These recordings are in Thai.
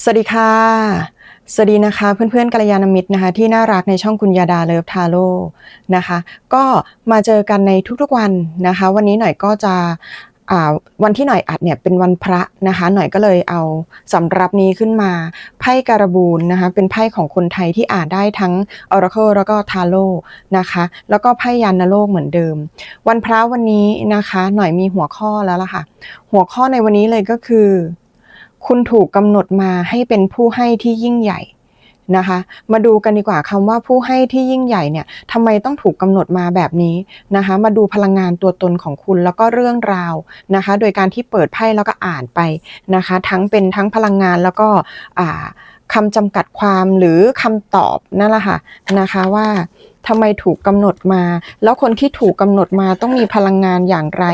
สวัสดีค่ะ สวัสดีนะคะเพื่อนๆกัลยาณมิตรนะคะ ที่น่ารักในช่องคุณยาดาเลิฟทาโร่นะคะ ก็มาเจอกันในทุกๆวันนะคะ วันนี้หน่อยก็จะวันที่หน่อยอัดเนี่ยเป็นวันพระนะคะ หน่อยก็เลยเอาสำรับนี้ขึ้นมาไพ่การบูนนะคะ เป็นไพ่ของคนไทยที่อ่านได้ทั้ง Oracle แล้วก็ทาโร่นะคะ แล้วก็ไพ่ยานโลกเหมือนเดิม วันพระวันนี้นะคะ หน่อยมีหัวข้อแล้วล่ะค่ะ หัวข้อในวันนี้เลยก็คือ คุณถูกกำหนดมาให้เป็นผู้ให้ที่ยิ่งใหญ่นะคะ มาดูกันดีกว่าคำว่าผู้ให้ที่ยิ่งใหญ่เนี่ยทำไมต้องถูกกำหนดมาแบบนี้นะคะ มาดูพลังงานตัวตนของคุณแล้วก็เรื่องราวนะคะ โดยการที่เปิดไพ่แล้วก็อ่านไปนะคะ ทั้งเป็นทั้งพลังงานแล้วก็คำจำกัดความหรือคำตอบนั่นแหละค่ะนะคะว่า ทำไมถูกกำหนดมา แล้วคนที่ถูกกำหนดมาต้องมีพลังงานอย่างไร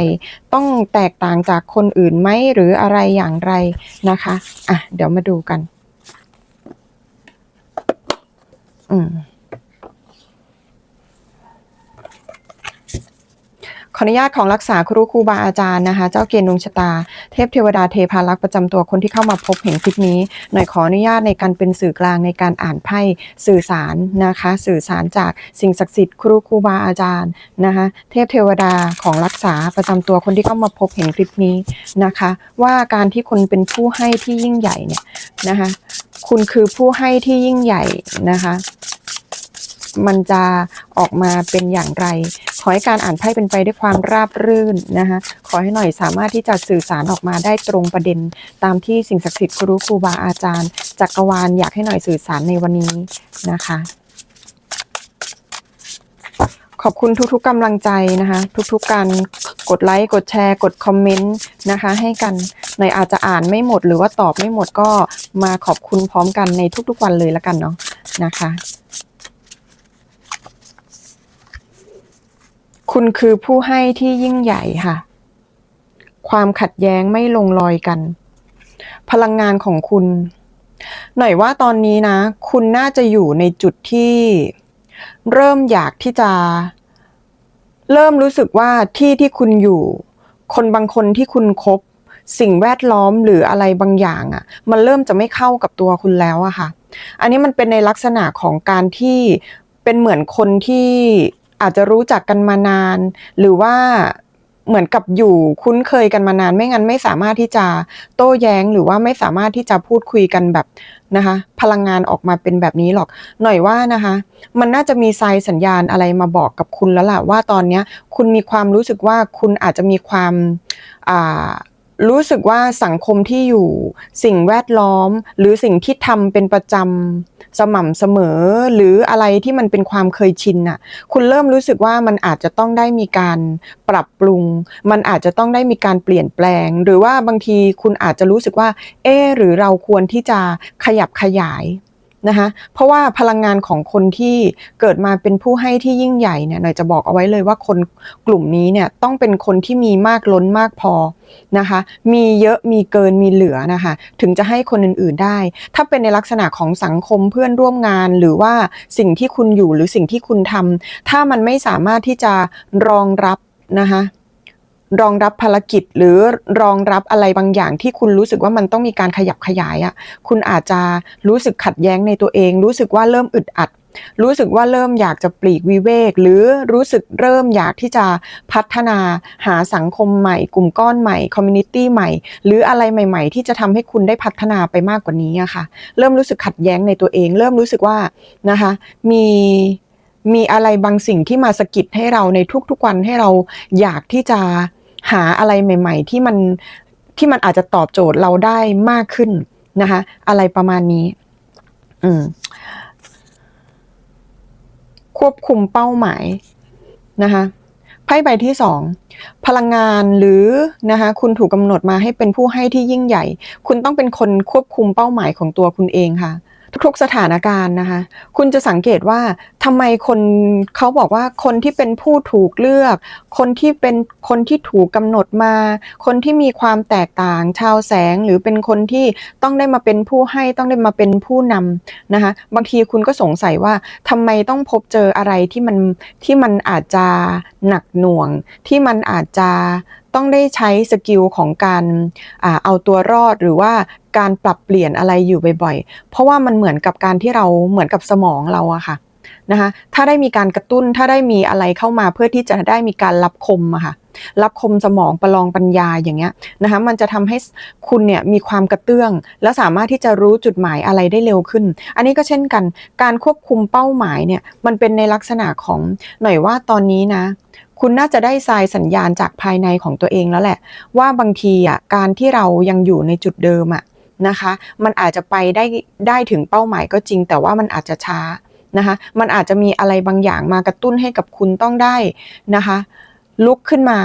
ต้องแตกต่างจากคนอื่นไหมหรืออะไรอย่างไรนะคะอะเดี๋ยวมาดูกัน อืม ออนุญาตของรักษาครูครูบาอาจารย์นะคะ เจ้าเกณฑ์ดวงชะตา เทพเทวดาเทพารักษ์ประจำตัวคนที่เข้ามาพบเห็นคลิปนี้ หน่อยขออนุญาตในการเป็นสื่อกลางในการอ่านไพ่สื่อสารนะคะ สื่อสารจากสิ่งศักดิ์สิทธิ์ครูครูบาอาจารย์นะคะเทพเทวดาของรักษาประจำตัวคนที่เข้ามาพบเห็นคลิปนี้นะคะ ว่าการที่คนเป็นผู้ให้ที่ยิ่งใหญ่เนี่ยนะคะคุณคือผู้ให้ที่ยิ่งใหญ่นะคะ มันจะออกมาเป็นอย่างไร ขอให้การอ่านไพ่เป็นไปด้วยความราบรื่นนะคะ ขอให้หน่อยสามารถที่จะสื่อสารออกมาได้ตรงประเด็น ตามที่สิ่งศักดิ์สิทธิ์ครูครูบาอาจารย์จักรวาลอยากให้หน่อยสื่อสารในวันนี้นะคะขอบคุณทุกๆกำลังใจนะคะ ทุกๆการกดไลค์กดแชร์ กดคอมเมนต์นะคะ ให้กันหน่อยอาจจะอ่านไม่หมดหรือว่าตอบไม่หมดก็มาขอบคุณพร้อมกันในทุกๆวันเลยละกันเนาะนะคะ คุณคือผู้ให้ที่ยิ่งใหญ่ค่ะ ความขัดแย้งไม่ลงรอยกัน พลังงานของคุณ หน่อยว่าตอนนี้นะ คุณน่าจะอยู่ในจุดที่เริ่มอยากที่จะ เริ่มรู้สึกว่าที่ที่คุณอยู่ คนบางคนที่คุณคบ สิ่งแวดล้อมหรืออะไรบางอย่างอะ่ะ มันเริ่มจะไม่เข้ากับตัวคุณแล้วอะค่ะ อันนี้มันเป็นในลักษณะของการที่เป็นเหมือนคนที่ อาจจะรู้จักกันมานาน หรือว่าเหมือนกับอยู่คุ้นเคยกันมานาน ไม่งั้นไม่สามารถที่จะโต้แย้งหรือว่าไม่สามารถที่จะพูดคุยกันแบบนะคะ พลังงานออกมาเป็นแบบนี้หรอก หน่อยว่านะคะ มันน่าจะมีไซสัญญาณอะไรมาบอกกับคุณแล้วล่ะว่าตอนเนี้ยคุณมีความรู้สึกว่าคุณอาจจะมีความอ่ารู้สึกว่าสังคมที่อยู่สิ่งแวดล้อม หรือสิ่งที่ทำเป็นประจำ สม่ำเสมอหรืออะไรที่มันเป็นความเคยชินน่ะ คุณเริ่มรู้สึกว่ามันอาจจะต้องได้มีการปรับปรุง มันอาจจะต้องได้มีการเปลี่ยนแปลง หรือว่าบางทีคุณอาจจะรู้สึกว่า เออหรือเราควรที่จะขยับขยาย นะคะเพราะว่าพลังงานของคนที่เกิดมาเป็นผู้ให้ที่ยิ่งใหญ่เนี่ยหน่อยจะบอกเอาไว้เลยว่าคนกลุ่มนี้เนี่ยต้องเป็นคนที่มีมากล้นมากพอนะคะ มีเยอะมีเกินมีเหลือนะคะ ถึงจะให้คนอื่นๆได้ ถ้าเป็นในลักษณะของสังคมเพื่อนร่วมงานหรือว่าสิ่งที่คุณอยู่หรือสิ่งที่คุณทำถ้ามันไม่สามารถที่จะรองรับนะคะ รองรับภารกิจหรือรองรับอะไรบางอย่างที่คุณรู้สึกว่ามันต้องมีการขยับขยายอะ่ะคุณอาจจะรู้สึกขัดแย้งในตัวเอง รู้สึกว่าเริ่มอึดอัด รู้สึกว่าเริ่มอยากจะปลีกวิเวก หรือรู้สึกเริ่มอยากที่จะพัฒนาหาสังคมใหม่ กลุ่มก้อนใหม่คอมมูนิตี้ใหม่ หรืออะไรใหม่ ๆ ที่จะทำให้คุณได้พัฒนาไปมากกว่านี้อะค่ะ เริ่มรู้สึกขัดแย้งในตัวเอง เริ่มรู้สึกว่านะคะมีมีอะไรบางสิ่งที่มาสะกิดให้เราในทุกๆวันให้เราอยากที่จะ หาอะไรใหม่ ๆ ที่มันที่มันอาจจะตอบโจทย์เราได้มากขึ้นนะคะ อะไรประมาณนี้ อืม ควบคุมเป้าหมายนะคะไพ่ใบที่สองพลังงานหรือนะคะ คุณถูกกำหนดมาให้เป็นผู้ให้ที่ยิ่งใหญ่ คุณต้องเป็นคนควบคุมเป้าหมายของตัวคุณเองค่ะ ทุกๆสถานการณ์นะคะ คุณจะสังเกตว่าทำไมคนเขาบอกว่าคนที่เป็นผู้ถูกเลือก คนที่เป็นคนที่ถูกกำหนดมา คนที่มีความแตกต่างชาวแสง หรือเป็นคนที่ต้องได้มาเป็นผู้ให้ต้องได้มาเป็นผู้นำนะคะ บางทีคุณก็สงสัยว่าทำไมต้องพบเจออะไรที่มันที่มันอาจจะหนักหน่วงที่มันอาจจะ ต้องได้ใช้สกิลของการอเอาตัวรอดหรือว่าการปรับเปลี่ยนอะไรอยู่บ่อยๆ เพราะว่ามันเหมือนกับการที่เราเหมือนกับสมองเราอะค่ะนะคะถ้าได้มีการกระตุ้นถ้าได้มีอะไรเข้ามาเพื่อที่จะได้มีการรับคมอะค่ะรับคมสมองประลองปัญญาอย่างเงี้ยนะคะมันจะทำให้คุณเนี่ยมีความกระเตื้อง และสามารถที่จะรู้จุดหมายอะไรได้เร็วขึ้น อันนี้ก็เช่นกัน การควบคุมเป้าหมายเนี่ยมันเป็นในลักษณะของหน่อยว่าตอนนี้นะ คุณน่าจะได้ทรายสัญญาณจากภายในของตัวเองแล้วแหละ ว่าบางทีอะการที่เรายังอยู่ในจุดเดิมอะนะคะ มันอาจจะไปได้ได้ถึงเป้าหมายก็จริง แต่ว่ามันอาจจะช้านะคะ มันอาจจะมีอะไรบางอย่างมากระตุ้นให้กับคุณต้องได้นะคะ ลุกขึ้นมา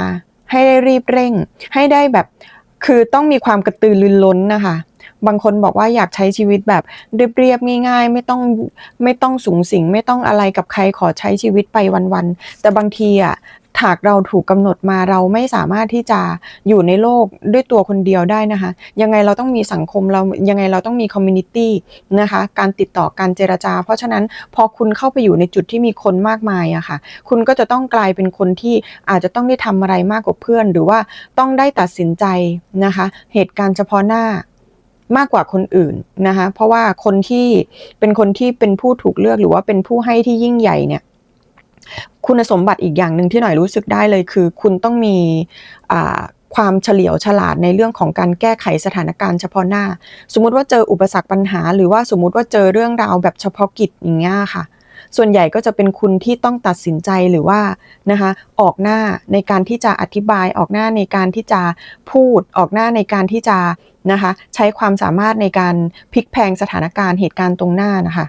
ให้ได้รีบเร่ง ให้ได้แบบคือต้องมีความกระตือรือร้นนะคะ บางคนบอกว่าอยากใช้ชีวิตแบบเรียบๆง่าย ๆ ไม่ต้องไม่ต้องสูงสิง ไม่ต้องอะไรกับใครขอใช้ชีวิตไปวันๆแต่บางทีอะ หากเราถูกกำหนดมาเราไม่สามารถที่จะอยู่ในโลกด้วยตัวคนเดียวได้นะคะ ยังไงเราต้องมีสังคมเรายังไงเราต้องมีคอมมูนิตี้นะคะ การติดต่อการเจรจา เพราะฉะนั้นพอคุณเข้าไปอยู่ในจุดที่มีคนมากมายอะค่ะ คุณก็จะต้องกลายเป็นคนที่อาจจะต้องได้ทำอะไรมากกว่าเพื่อน หรือว่าต้องได้ตัดสินใจนะคะ เหตุการณ์เฉพาะหน้ามากกว่าคนอื่นนะคะ เพราะว่าคนที่เป็นคนที่เป็นผู้ถูกเลือกหรือว่าเป็นผู้ให้ที่ยิ่งใหญ่เนี่ย คุณสมบัติอีกอย่างหนึ่งที่หน่อยรู้สึกได้เลยคือ คุณต้องมีความเฉลียวฉลาดในเรื่องของการแก้ไขสถานการณ์เฉพาะหน้า สมมุติว่าเจออุปสรรคปัญหา หรือว่าสมมุติว่าเจอเรื่องราวแบบเฉพาะกิจอย่างเงี้ยค่ะ ส่วนใหญ่ก็จะเป็นคุณที่ต้องตัดสินใจหรือว่านะคะออกหน้าในการที่จะอธิบายออกหน้าในการที่จะพูดออกหน้าในการที่จะนะคะใช้ความสามารถในการพลิกแพงสถานการณ์เหตุการณ์ตรงหน้านะคะ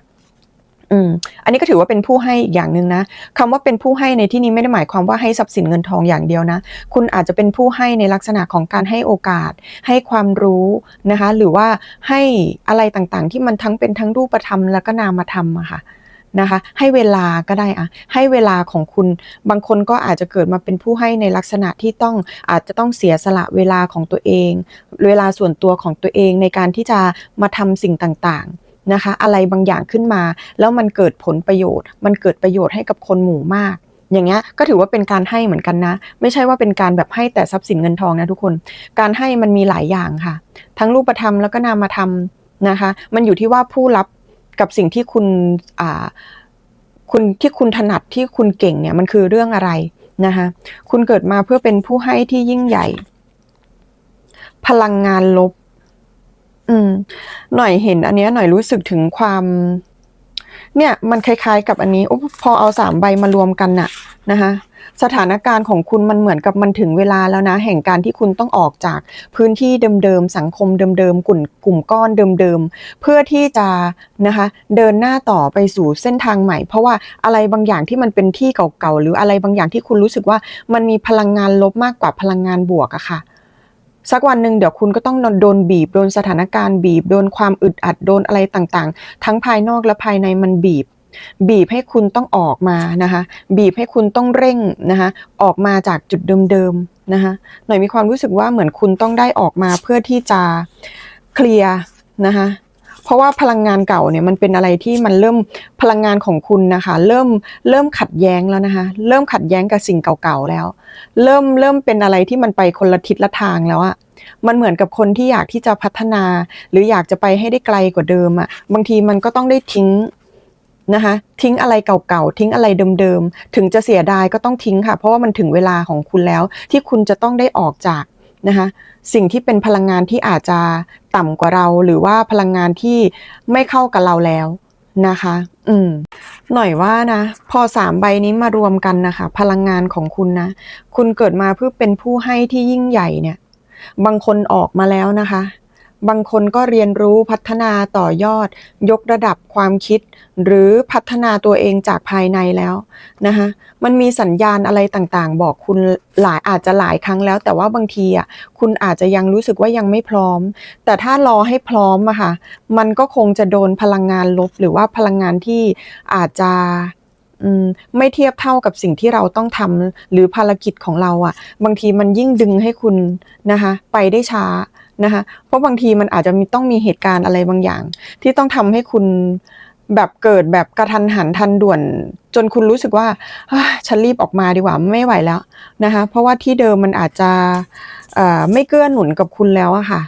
อืมอันนี้ก็ถือว่าเป็นผู้ให้อีกอย่างหนึ่งนะคำว่าเป็นผู้ให้ในที่นี้ไม่ได้หมายความว่าให้ทรัพย์สินเงินทองอย่างเดียวนะ คุณอาจจะเป็นผู้ให้ในลักษณะของการให้โอกาส ให้ความรู้นะคะ หรือว่าให้อะไรต่างๆ ที่มันทั้งเป็นทั้งรูปธรรมแล้วก็นามธรรมอะค่ะนะคะให้เวลาก็ได้อะให้เวลาของคุณบางคนก็อาจจะเกิดมาเป็นผู้ให้ในลักษณะที่ต้องอาจจะต้องเสียสละเวลาของตัวเอง เวลาส่วนตัวของตัวเองในการที่จะมาทำสิ่งต่างๆ นะคะ อะไรบางอย่างขึ้นมา แล้วมันเกิดผลประโยชน์ มันเกิดประโยชน์ให้กับคนหมู่มาก อย่างเงี้ยก็ถือว่าเป็นการให้เหมือนกันนะ ไม่ใช่ว่าเป็นการแบบให้แต่ทรัพย์สินเงินทองนะทุกคน การให้มันมีหลายอย่างค่ะ ทั้งรูปธรรมแล้วก็นามธรรมนะคะ มันอยู่ที่ว่าผู้รับกับสิ่งที่คุณอ่าคุณที่คุณถนัดที่คุณเก่งเนี่ยมันคือเรื่องอะไรนะคะคุณเกิดมาเพื่อเป็นผู้ให้ที่ยิ่งใหญ่ พลังงานลบ อืม หน่อยเห็นอันเนี้ยหน่อยรู้สึกถึงความ เนี่ย มันคล้ายๆ กับอันนี้อพอเอาสามใบมารวมกันน่ะนะคะสถานการณ์ของคุณมันเหมือนกับมันถึงเวลาแล้วนะ แห่งการที่คุณต้องออกจากพื้นที่เดิมๆสังคมเดิมๆกลุ่มกลุ่มก้อนเดิมๆเพื่อที่จะนะคะเดินหน้าต่อไปสู่เส้นทางใหม่ เพราะว่าอะไรบางอย่างที่มันเป็นที่เก่าๆหรืออะไรบางอย่างที่คุณรู้สึกว่ามันมีพลังงานลบมากกว่าพลังงานบวกอะค่ะ สักวันหนึ่งเดี๋ยวคุณก็ต้องโดนบีบ โดนสถานการณ์บีบ โดนความอึดอัด โดนอะไรต่างๆ ทั้งภายนอกและภายในมันบีบ บีบให้คุณต้องออกมานะคะ บีบให้คุณต้องเร่งนะคะ ออกมาจากจุดเดิมๆนะคะ หน่อยมีความรู้สึกว่าเหมือนคุณต้องได้ออกมาเพื่อที่จะเคลียร์นะคะ เพราะว่าพลังงานเก่าเนี่ยมันเป็นอะไรที่มันเริ่มพลังงานของคุณนะคะ เริ่มเริ่มขัดแย้งแล้วนะคะ เริ่มขัดแย้งกับสิ่งเก่าๆแล้ว เริ่มเริ่มเป็นอะไรที่มันไปคนละทิศละทางแล้วอะมันเหมือนกับคนที่อยากที่จะพัฒนา หรืออยากจะไปให้ได้ไกลกว่าเดิมอะบางทีมันก็ต้องได้ทิ้งนะคะทิ้งอะไรเก่าๆทิ้งอะไรเดิมๆถึงจะเสียดายก็ต้องทิ้งค่ะ เพราะว่ามันถึงเวลาของคุณแล้วที่คุณจะต้องได้ออกจาก นะคะสิ่งที่เป็นพลังงานที่อาจจะต่ำกว่าเรา หรือว่าพลังงานที่ไม่เข้ากับเราแล้วนะคะ อืม หน่อยว่านะ พอสามใบนี้มารวมกันนะคะ พลังงานของคุณนะ คุณเกิดมาเพื่อเป็นผู้ให้ที่ยิ่งใหญ่เนี่ย บางคนออกมาแล้วนะคะ บางคนก็เรียนรู้พัฒนาต่อยอด ยกระดับความคิด หรือพัฒนาตัวเองจากภายในแล้วนะคะมันมีสัญญาณอะไรต่างๆ บอกคุณหลายอาจจะหลายครั้งแล้ว แต่ว่าบางทีอะคุณอาจจะยังรู้สึกว่ายังไม่พร้อม แต่ถ้ารอให้พร้อมอะค่ะมันก็คงจะโดนพลังงานลบ หรือว่าพลังงานที่อาจจะไม่เทียบเท่ากับสิ่งที่เราต้องทำหรือภารกิจของเราอะ บางทีมันยิ่งดึงให้คุณนะคะ ไปได้ช้า นะคะเพราะบางทีมันอาจจะมีต้องมีเหตุการณ์อะไรบางอย่าง ที่ต้องทำให้คุณแบบเกิดแบบกระทันหันทันด่วน จนคุณรู้สึกว่าฉันรีบออกมาดีกว่าไม่ไหวแล้วนะคะเพราะว่าที่เดิมมันอาจจะไม่เกื้อหนุนกับคุณแล้วอะค่ะ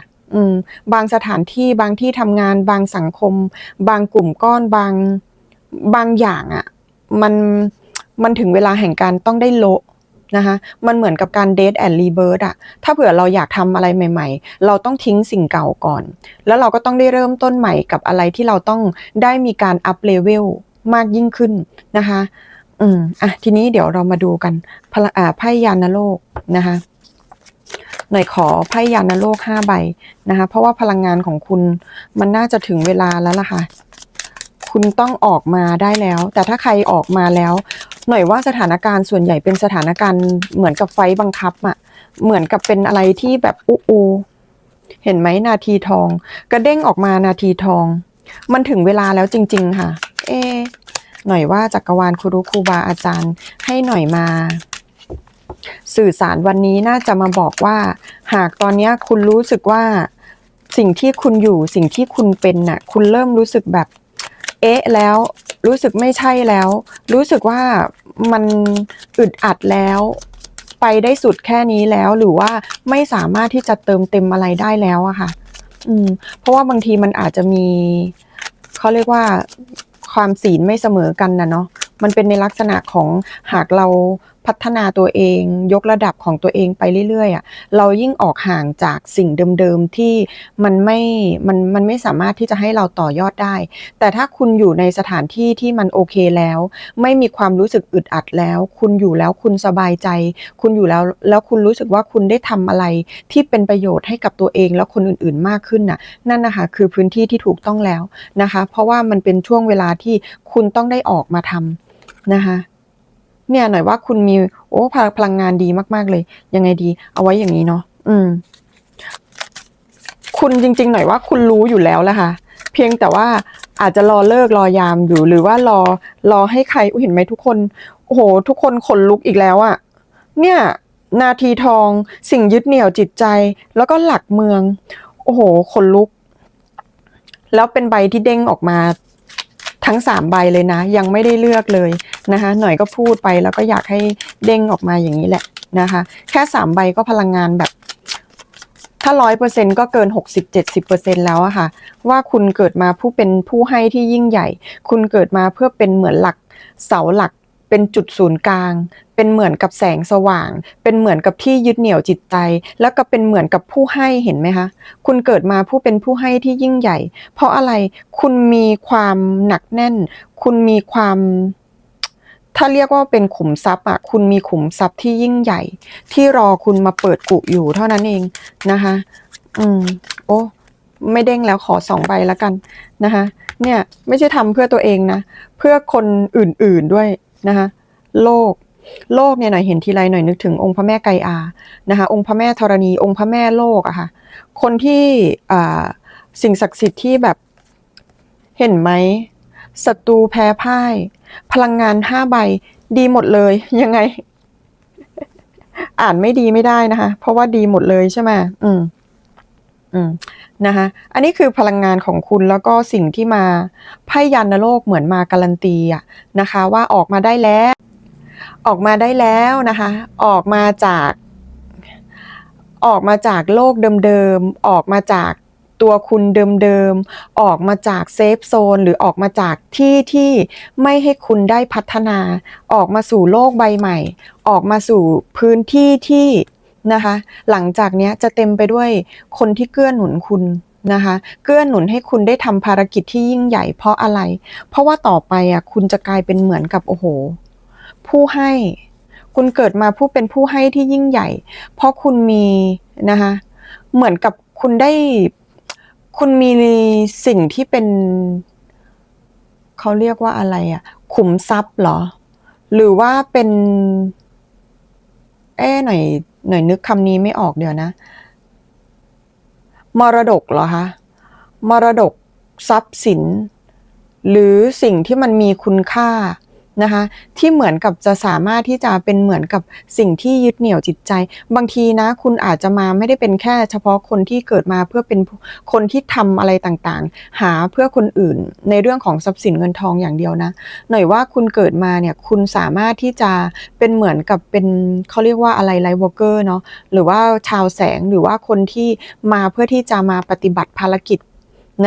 บางสถานที่บางที่ทำงาน บางสังคม บางกลุ่มก้อนบางบางอย่างอะมันมันถึงเวลาแห่งการต้องได้โละ นะคะมันเหมือนกับการเดทแอนด์รีเบิร์ดอะถ้าเผื่อเราอยากทำอะไรใหม่ ๆ เราต้องทิ้งสิ่งเก่าก่อน แล้วเราก็ต้องได้เริ่มต้นใหม่กับอะไรที่เราต้องได้มีการอัพเลเวลมากยิ่งขึ้นนะคะอืมอะทีนี้เดี๋ยวเรามาดูกันพละอ่าไพ่ยานโลกนะคะหน่อยขอไพ่ยานโลกห้าใบนะคะ เพราะว่าพลังงานของคุณมันน่าจะถึงเวลาแล้วล่ะค่ะ คุณต้องออกมาได้แล้ว แต่ถ้าใครออกมาแล้ว หน่อยว่าสถานการณ์ส่วนใหญ่เป็นสถานการณ์เหมือนกับไฟบังคับอะเหมือนกับเป็นอะไรที่แบบอู้อูเห็นไหมนาทีทอง กระเด้งออกมานาทีทอง มันถึงเวลาแล้วจริง ๆ ค่ะ เอ หน่อยว่าจักรวาลครูรุครูบาอาจารย์ ให้หน่อยมาสื่อสารวันนี้น่าจะมาบอกว่า หากตอนนี้คุณรู้สึกว่าสิ่งที่คุณอยู่สิ่งที่คุณเป็นน่ะ คุณเริ่มรู้สึกแบบ เอ๊ะแล้วรู้สึกไม่ใช่แล้ว รู้สึกว่ามันอึดอัดแล้ว ไปได้สุดแค่นี้แล้วหรือว่าไม่สามารถที่จะเติมเต็มอะไรได้แล้วอะค่ะ อืม เพราะว่าบางทีมันอาจจะมีเขาเรียกว่าความศีลไม่เสมอกันนะเนาะมันเป็นในลักษณะของหากเรา พัฒนาตัวเอง ยกระดับของตัวเองไปเรื่อยๆอะเรายิ่งออกห่างจากสิ่งเดิมๆที่มันไม่ มันมันไม่สามารถที่จะให้เราต่อยอดได้ แต่ถ้าคุณอยู่ในสถานที่ที่มันโอเคแล้ว ไม่มีความรู้สึกอึดอัดแล้ว คุณอยู่แล้วคุณสบายใจ คุณอยู่แล้วแล้วคุณรู้สึกว่าคุณได้ทำอะไรที่เป็นประโยชน์ให้กับตัวเองและคนอื่นๆมากขึ้นน่ะนั่นนะคะคือพื้นที่ที่ถูกต้องแล้วนะคะ เพราะว่ามันเป็นช่วงเวลาที่คุณต้องได้ออกมาทำนะคะ เนี่ยหน่อยว่าคุณมีโอ้พลังงานดีมาก ๆ เลย ยังไงดี เอาไว้อย่างนี้เนาะอืม คุณจริง ๆ หน่อยว่าคุณรู้อยู่แล้วแหละค่ะ เพียงแต่ว่าอาจจะรอเลิกรอยามอยู่หรือว่ารอรอให้ใครอุเห็นไหมทุกคนโอ้โห ทุกคนขนลุกอีกแล้วอะเนี่ย นาทีทอง สิ่งยึดเหนี่ยวจิตใจ แล้วก็หลักเมือง โอ้โหขนลุก แล้วเป็นใบที่เด้งออกมา ทั้งสามใบเลยนะ ยังไม่ได้เลือกเลยนะคะ หน่อยก็พูดไปแล้วก็อยากให้เด้งออกมาอย่างนี้แหละนะคะ แค่สามใบก็พลังงานแบบ ถ้าร้อยเปอร์เซ็นก็เกินหกสิบเจ็ดสิบเปอร์เซ็นแล้วอะค่ะ ว่าคุณเกิดมาผู้เป็นผู้ให้ที่ยิ่งใหญ่ คุณเกิดมาเพื่อเป็นเหมือนหลักเสาหลัก เป็นจุดศูนย์กลาง เป็นเหมือนกับแสงสว่าง เป็นเหมือนกับที่ยึดเหนี่ยวจิตใจ แล้วก็เป็นเหมือนกับผู้ให้เห็นไหมคะ คุณเกิดมาผู้เป็นผู้ให้ที่ยิ่งใหญ่ เพราะอะไรคุณมีความหนักแน่น คุณมีความถ้าเรียกว่าเป็นขุมทรัพย์อะคุณมีขุมทรัพย์ที่ยิ่งใหญ่ ที่รอคุณมาเปิดกุอยู่เท่านั้นเองนะคะ อืม โอ้ไม่เด้งแล้วขอสองใบแล้วกันนะคะ เนี่ย ไม่ใช่ทำเพื่อตัวเองนะ เพื่อคนอื่นๆด้วย นะคะโลก โลกเนี่ยหน่อยเห็นทีไรหน่อยนึกถึงองค์พระแม่ไกอานะคะองค์พระแม่ธรณี องค์พระแม่โลกอะค่ะคนที่สิ่งศักดิ์สิทธิ์ที่แบบเห็นไหมศัตรูแพ้พ่าย พลังงานห้าใบดีหมดเลยยังไง อ่านไม่ดีไม่ได้นะคะ เพราะว่าดีหมดเลยใช่ไหมอืม อืมนะคะอันนี้คือพลังงานของคุณแล้วก็สิ่งที่มาไพ่ยันโลกเหมือนมาการันตีอะนะคะ ว่าออกมาได้แล้ว ออกมาได้แล้วนะคะ ออกมาจาก ออกมาจากโลกเดิมๆออกมาจากตัวคุณเดิมๆ ออกมาจากเซฟโซนหรือออกมาจากที่ที่ไม่ให้คุณได้พัฒนา ออกมาสู่โลกใบใหม่ ออกมาสู่พื้นที่ที่ นะคะ หลังจากนี้จะเต็มไปด้วยคนที่เกื้อหนุนคุณนะคะเกื้อหนุนให้คุณได้ทำภารกิจที่ยิ่งใหญ่เพราะอะไร เพราะว่าต่อไปอะคุณจะกลายเป็นเหมือนกับโอ้โห ผู้ให้ คุณเกิดมาผู้เป็นผู้ให้ที่ยิ่งใหญ่ เพราะคุณมีนะคะเหมือนกับคุณได้คุณมีสิ่งที่เป็นเขาเรียกว่าอะไรอะขุมทรัพย์เหรอ หรือว่าเป็น เอ้หน่อย หน่อยนึกคำนี้ไม่ออกเดี๋ยวนะ มรดกเหรอคะมรดกทรัพย์สิน หรือสิ่งที่มันมีคุณค่า นะคะที่เหมือนกับจะสามารถที่จะเป็นเหมือนกับสิ่งที่ยึดเหนี่ยวจิตใจ บางทีนะคุณอาจจะมาไม่ได้เป็นแค่เฉพาะคนที่เกิดมาเพื่อเป็นคนที่ทำอะไรต่างๆ หาเพื่อคนอื่นในเรื่องของทรัพย์สินเงินทองอย่างเดียวนะ หน่อยว่าคุณเกิดมาเนี่ยคุณสามารถที่จะเป็นเหมือนกับเป็นเขาเรียกว่าอะไรไลท์วอร์เกอร์เนาะหรือว่าชาวแสงหรือว่าคนที่มาเพื่อที่จะมาปฏิบัติภารกิจ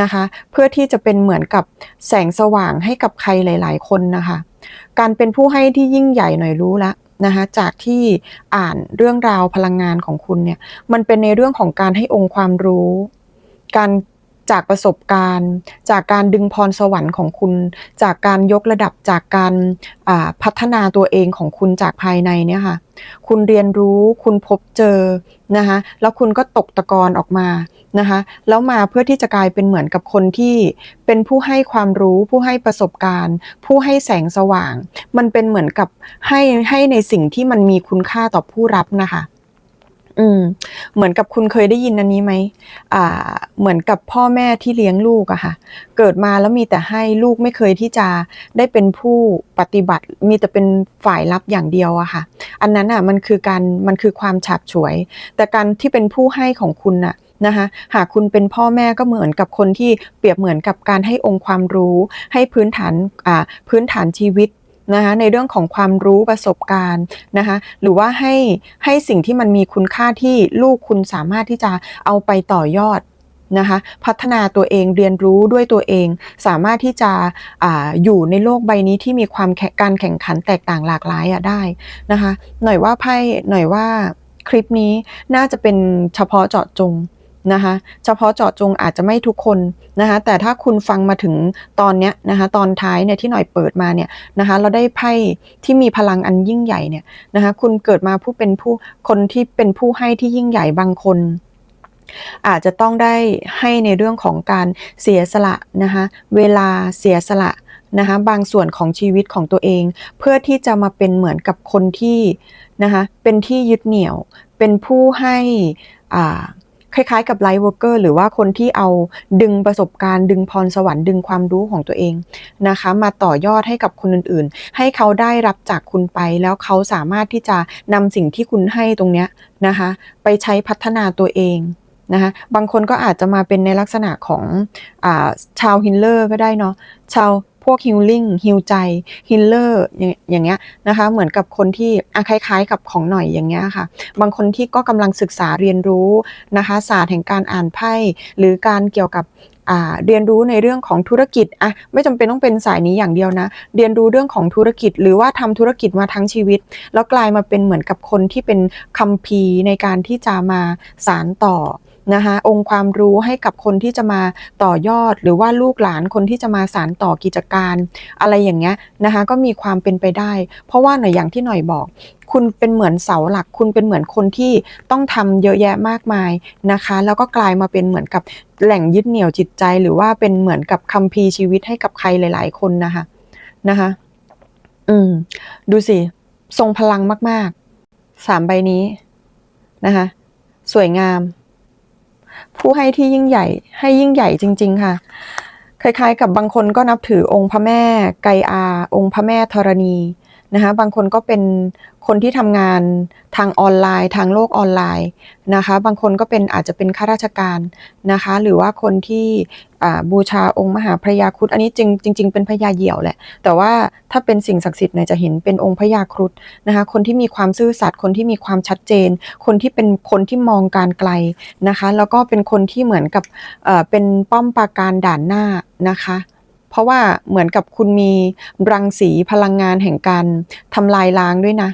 นะคะ เพื่อที่จะเป็นเหมือนกับแสงสว่างให้กับใครหลาย ๆ คนนะคะ การเป็นผู้ให้ที่ยิ่งใหญ่หน่อยรู้ละนะคะจากที่อ่านเรื่องราวพลังงานของคุณเนี่ยมันเป็นในเรื่องของการให้องค์ความรู้ การ จากประสบการณ์ จากการดึงพรสวรรค์ของคุณ จากการยกระดับจากการพัฒนาตัวเองของคุณจากภายในเนี่ยค่ะ คุณเรียนรู้คุณพบเจอนะคะแล้วคุณก็ตกตะกอนออกมานะคะแล้วมาเพื่อที่จะกลายเป็นเหมือนกับคนที่เป็นผู้ให้ความรู้ ผู้ให้ประสบการณ์ ผู้ให้แสงสว่าง มันเป็นเหมือนกับให้ให้ในสิ่งที่มันมีคุณค่าต่อผู้รับนะคะ อืมเหมือนกับคุณเคยได้ยินอันนี้ไหมอ่า เหมือนกับพ่อแม่ที่เลี้ยงลูกอะค่ะ เกิดมาแล้วมีแต่ให้ลูกไม่เคยที่จะได้เป็นผู้ปฏิบัติ มีแต่เป็นฝ่ายรับอย่างเดียวอะค่ะ อันนั้นอะมันคือการมันคือความฉาบฉวย แต่การที่เป็นผู้ให้ของคุณน่ะนะคะหากคุณเป็นพ่อแม่ก็เหมือนกับคนที่เปรียบเหมือนกับการให้องค์ความรู้ ให้พื้นฐานอ่าพื้นฐานชีวิต นะคะในเรื่องของความรู้ประสบการณ์นะคะหรือว่าให้ให้สิ่งที่มันมีคุณค่าที่ลูกคุณสามารถที่จะเอาไปต่อยอดนะคะพัฒนาตัวเองเรียนรู้ด้วยตัวเอง สามารถที่จะออยู่ในโลกใบนี้ที่มีความการแข่งขันแตกต่างหลากหลายอะได้นะคะหน่อยว่าไพ่หน่อยว่าคลิปนี้น่าจะเป็นเฉพาะเจาะจง นะคะ เฉพาะเจาะจงอาจจะไม่ทุกคนนะคะ แต่ถ้าคุณฟังมาถึงตอนเนี้ยนะคะ ตอนท้ายเนี่ยที่หน่อยเปิดมาเนี่ยนะคะ เราได้ไพ่ที่มีพลังอันยิ่งใหญ่เนี่ยนะคะ คุณเกิดมาผู้เป็นผู้คนที่เป็นผู้ให้ที่ยิ่งใหญ่บางคนอาจจะต้องได้ให้ในเรื่องของการเสียสละนะคะเวลาเสียสละนะคะบางส่วนของชีวิตของตัวเอง เพื่อที่จะมาเป็นเหมือนกับคนที่นะคะเป็นที่ยึดเหนี่ยว เป็นผู้ให้อ่า คล้ายๆกับไลฟ์วอร์เกอร์หรือว่าคนที่เอาดึงประสบการณ์ดึงพรสวรรค์ดึงความรู้ของตัวเองนะคะ มาต่อยอดให้กับคนอื่นๆ ให้เขาได้รับจากคุณไป แล้วเขาสามารถที่จะนำสิ่งที่คุณให้ตรงเนี้ยนะคะ ไปใช้พัฒนาตัวเองนะคะบางคนก็อาจจะมาเป็นในลักษณะของอชาวฮิลเลอร์ก็ได้เนาะชาว พวกฮิลลิ่งฮิลใจฮิลเลอร์อย่างเงี้ยนะคะเหมือนกับคนที่คล้ายๆ กับของหน่อยอย่างเงี้ยค่ะ บางคนที่ก็กำลังศึกษาเรียนรู้นะคะศาสตร์แห่งการอ่านไพ่หรือการเกี่ยวกับเรียนรู้ในเรื่องของธุรกิจอะไม่จำเป็นต้องเป็นสายนี้อย่างเดียวนะ เรียนรู้เรื่องของธุรกิจ หรือว่าทำธุรกิจมาทั้งชีวิต แล้วกลายมาเป็นเหมือนกับคนที่เป็นคัมภีร์ในการที่จะมาสารต่อ นะคะองค์ความรู้ให้กับคนที่จะมาต่อยอด หรือว่าลูกหลานคนที่จะมาสารต่อกิจการ อะไรอย่างเงี้ยนะคะก็มีความเป็นไปได้ เพราะว่าหน่อยอย่างที่หน่อยบอก คุณเป็นเหมือนเสาหลัก คุณเป็นเหมือนคนที่ต้องทำเยอะแยะมากมายนะคะ แล้วก็กลายมาเป็นเหมือนกับแหล่งยึดเหนี่ยวจิตใจ หรือว่าเป็นเหมือนกับคัมภีร์ชีวิตให้กับใครหลาย ๆ คนนะคะนะคะ อืม ดูสิทรงพลังมาก ๆสามใบนี้นะคะสวยงาม ผู้ให้ที่ยิ่งใหญ่ ให้ยิ่งใหญ่จริง ๆ ค่ะ คล้ายๆ กับบางคนก็นับถือองค์พระแม่ไกอา องค์พระแม่ธรณี นะคะบางคนก็เป็นคนที่ทำงานทางออนไลน์ ทางโลกออนไลน์นะคะบางคนก็เป็นอาจจะเป็นข้าราชการนะคะหรือว่าคนที่บูชาองค์มหาพระยาครุฑอันนี้จริงจริงๆเป็นพระยาเหี่ยวแหละ แต่ว่าถ้าเป็นสิ่งศักดิ์สิทธิ์เนี่ยจะเห็นเป็นองค์พระยาครุฑนะคะคนที่มีความซื่อสัตย์คนที่มีความชัดเจน คนที่เป็นคนที่มองการไกลนะคะแล้วก็เป็นคนที่เหมือนกับเป็นป้อมปราการด่านหน้านะคะ เพราะว่าเหมือนกับคุณมีรังสีพลังงานแห่งการทำลายล้างด้วยนะ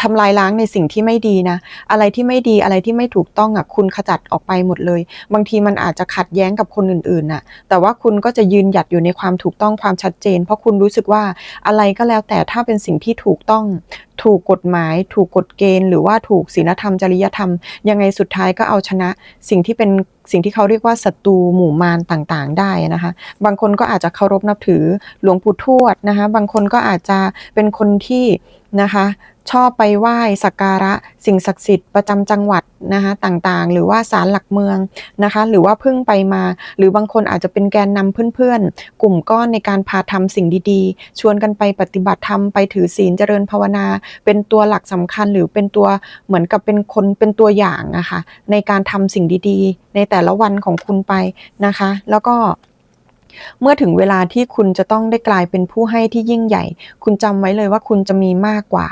ทำลายล้างในสิ่งที่ไม่ดีนะ อะไรที่ไม่ดีอะไรที่ไม่ถูกต้องอะคุณขจัดออกไปหมดเลย บางทีมันอาจจะขัดแย้งกับคนอื่นๆน่ะ แต่ว่าคุณก็จะยืนหยัดอยู่ในความถูกต้องความชัดเจน เพราะคุณรู้สึกว่าอะไรก็แล้วแต่ถ้าเป็นสิ่งที่ถูกต้อง ถูกกฎหมาย ถูกกฎเกณฑ์ หรือว่าถูกศีลธรรมจริยธรรม ยังไงสุดท้ายก็เอาชนะ สิ่งที่เป็นสิ่งที่เขาเรียกว่าศัตรูหมู่มารต่างๆ ได้นะคะ บางคนก็อาจจะเคารพนับถือหลวงปู่ทวดนะคะ บางคนก็อาจจะเป็นคนที่นะคะ ชอบไปไหว้สักการะสิ่งศักดิ์สิทธิ์ประจำจังหวัดนะคะต่างๆ หรือว่าศาลหลักเมืองนะคะหรือว่าเพิ่งไปมา หรือบางคนอาจจะเป็นแกนนำเพื่อนๆ กลุ่มก้อนในการพาทำสิ่งดีๆ ชวนกันไปปฏิบัติธรรมไปถือศีลเจริญภาวนา เป็นตัวหลักสำคัญหรือเป็นตัวเหมือนกับเป็นคนเป็นตัวอย่างอะคะในการทำสิ่งดีๆ ในแต่ละวันของคุณไปนะคะ แล้วก็เมื่อถึงเวลาที่คุณจะต้องได้กลายเป็นผู้ให้ที่ยิ่งใหญ่ คุณจำไว้เลยว่าคุณจะมีมากกว่า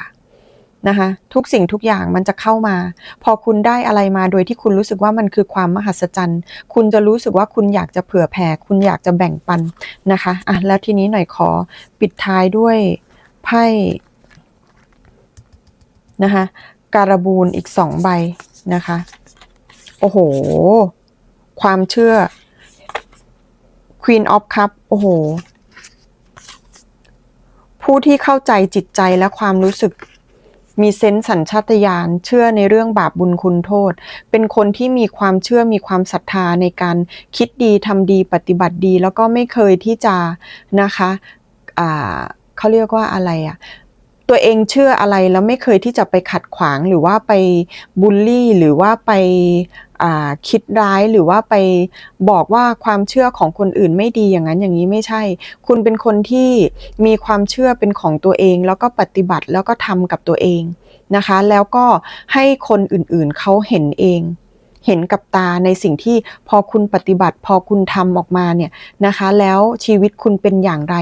นะคะ ทุกสิ่งทุกอย่างมันจะเข้ามา พอคุณได้อะไรมาโดยที่คุณรู้สึกว่ามันคือความมหัศจรรย์ คุณจะรู้สึกว่าคุณอยากจะเผื่อแผ่ คุณอยากจะแบ่งปันนะคะอะแล้วทีนี้หน่อยขอปิดท้ายด้วยไพ่นะคะการบูนอีกสองใบนะคะ โอ้โห ความเชื่อ Queen of Cup โอ้โห ผู้ที่เข้าใจจิตใจและความรู้สึก มีเซนส์สัญชาตญาณเชื่อในเรื่องบาปบุญคุณโทษ เป็นคนที่มีความเชื่อมีความศรัทธาในการคิดดีทำดีปฏิบัติดี แล้วก็ไม่เคยที่จะนะคะเขาเรียกว่าอะไรอะตัวเองเชื่ออะไรแล้วไม่เคยที่จะไปขัดขวางหรือว่าไปบูลลี่หรือว่าไป คิดร้ายหรือว่าไปบอกว่าความเชื่อของคนอื่นไม่ดีอย่างนั้นอย่างนี้ไม่ใช่ คุณเป็นคนที่มีความเชื่อเป็นของตัวเอง แล้วก็ปฏิบัติแล้วก็ทำกับตัวเองนะคะ แล้วก็ให้คนอื่นๆเขาเห็นเอง เห็นกับตาในสิ่งที่พอคุณปฏิบัติ พอคุณทำออกมาเนี่ยนะคะ แล้วชีวิตคุณเป็นอย่างไร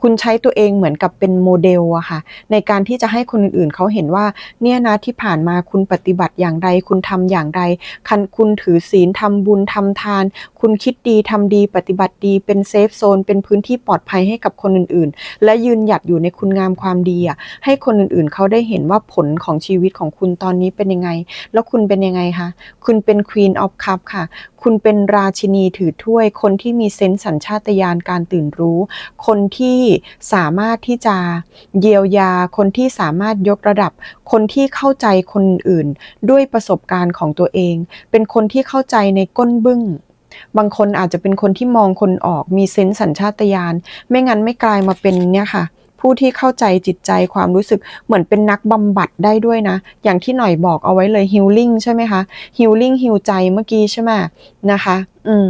คุณใช้ตัวเองเหมือนกับเป็นโมเดลอะค่ะในการที่จะให้คนอื่นๆเขาเห็นว่าเนี่ยนะที่ผ่านมาคุณปฏิบัติอย่างไร คุณทำอย่างไรคันคุณถือศีลทำบุญทำทาน คุณคิดดีทำดีปฏิบัติดีเป็นเซฟโซนเป็นพื้นที่ปลอดภัยให้กับคนอื่นๆ และยืนหยัดอยู่ในคุณงามความดีอะให้คนอื่นๆเขาได้เห็นว่าผลของชีวิตของคุณตอนนี้เป็นยังไง แล้วคุณเป็นยังไงคะคุณเป็น Queen of Cup ค่ะ คุณเป็นราชินีถือถ้วย คนที่มีเซนส์สัญชาตญาณการตื่นรู้ คนที่สามารถที่จะเยียวยา คนที่สามารถยกระดับ คนที่เข้าใจคนอื่น ด้วยประสบการณ์ของตัวเอง เป็นคนที่เข้าใจในก้นบึ้งบางคนอาจจะเป็นคนที่มองคนออกมีเซนส์สัญชาตญาณไม่งั้นไม่กลายมาเป็นเนี่ยค่ะ ผู้ที่เข้าใจจิตใจความรู้สึกเหมือนเป็นนักบำบัดได้ด้วยนะ อย่างที่หน่อยบอกเอาไว้เลยฮิลลิ่งใช่ไหมคะฮิลลิ่งฮิลใจเมื่อกี้ใช่ไหมนะคะ อืม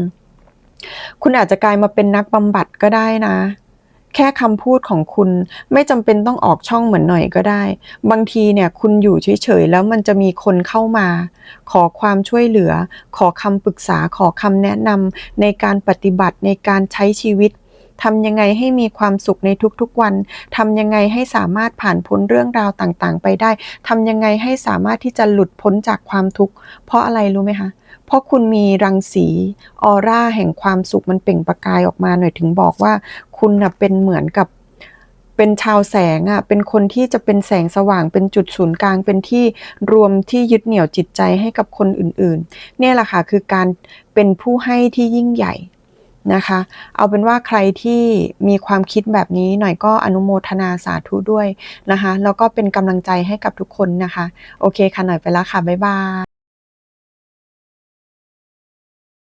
คุณอาจจะกลายมาเป็นนักบำบัดก็ได้นะ แค่คำพูดของคุณไม่จำเป็นต้องออกช่องเหมือนหน่อยก็ได้ บางทีเนี่ยคุณอยู่เฉยๆแล้วมันจะมีคนเข้ามา ขอความช่วยเหลือ ขอคำปรึกษาขอคำแนะนำในการปฏิบัติในการใช้ชีวิต ทำยังไงให้มีความสุขในทุกๆวันทำยังไงให้สามารถผ่านพ้นเรื่องราวต่างๆ ไปได้ทำยังไงให้สามารถที่จะหลุดพ้นจากความทุกข์เพราะอะไรรู้ไหมคะเพราะคุณมีรังสีออร่าแห่งความสุขมันเปล่งประกายออกมาหน่อยถึงบอกว่า คุณน่ะเป็นเหมือนกับเป็นชาวแสงอะ เป็นคนที่จะเป็นแสงสว่าง เป็นจุดศูนย์กลาง เป็นที่รวมที่ยึดเหนี่ยวจิตใจให้กับคนอื่นๆ เนี่ยแหละค่ะ คือการเป็นผู้ให้ที่ยิ่งใหญ่ นะคะ เอาเป็นว่าใครที่มีความคิดแบบนี้หน่อยก็อนุโมทนาสาธุด้วยนะคะ แล้วก็เป็นกำลังใจให้กับทุกคนนะคะ โอเคค่ะหน่อยไปแล้วค่ะ บ๊ายบาย